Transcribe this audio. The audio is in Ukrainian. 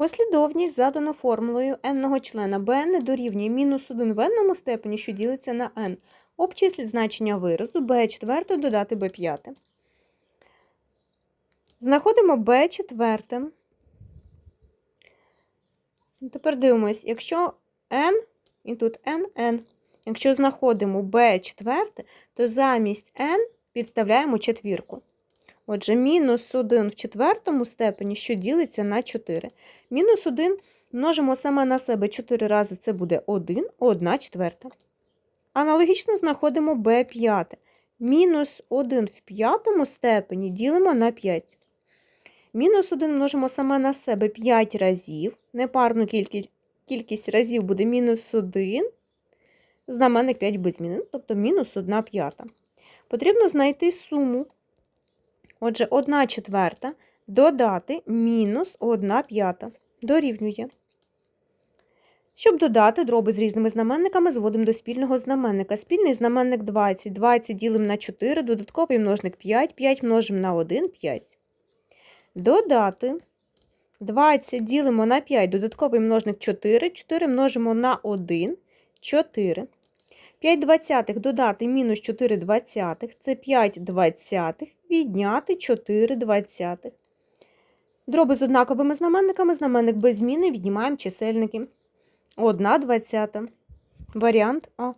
Послідовність задано формулою n-го члена bn дорівнює мінус 1 в n степені, що ділиться на n. Обчисліть значення виразу b четверте додати b п'яте. Знаходимо b четверте. Тепер дивимось, якщо n, і тут n, n. Якщо знаходимо b четверте, то замість n підставляємо четвірку. Отже, мінус 1 в четвертому степені, що ділиться на 4. Мінус 1 множимо саме на себе 4 рази, це буде 1, 1 четверта. Аналогічно знаходимо b п'яте. Мінус 1 в п'ятому степені ділимо на 5. Мінус 1 множимо саме на себе 5 разів. Непарну кількість, кількість разів буде мінус 1. Знаменник 5 без зміни, тобто мінус 1 п'ята. Потрібно знайти суму. Отже, 1 четверта додати мінус 1 п'ята дорівнює. Щоб додати дроби з різними знаменниками, зводимо до спільного знаменника. Спільний знаменник 20. 20 ділимо на 4, додатковий множник 5, 5 множимо на 1, 5. Додати 20 ділимо на 5, додатковий множник 4, 4 множимо на 1, 4. 5 двадцятих додати мінус 4 двадцятих, це 5 двадцятих, відняти 4 двадцятих. Дроби з однаковими знаменниками, знаменник без зміни, віднімаємо чисельники. 1 двадцята. Варіант А.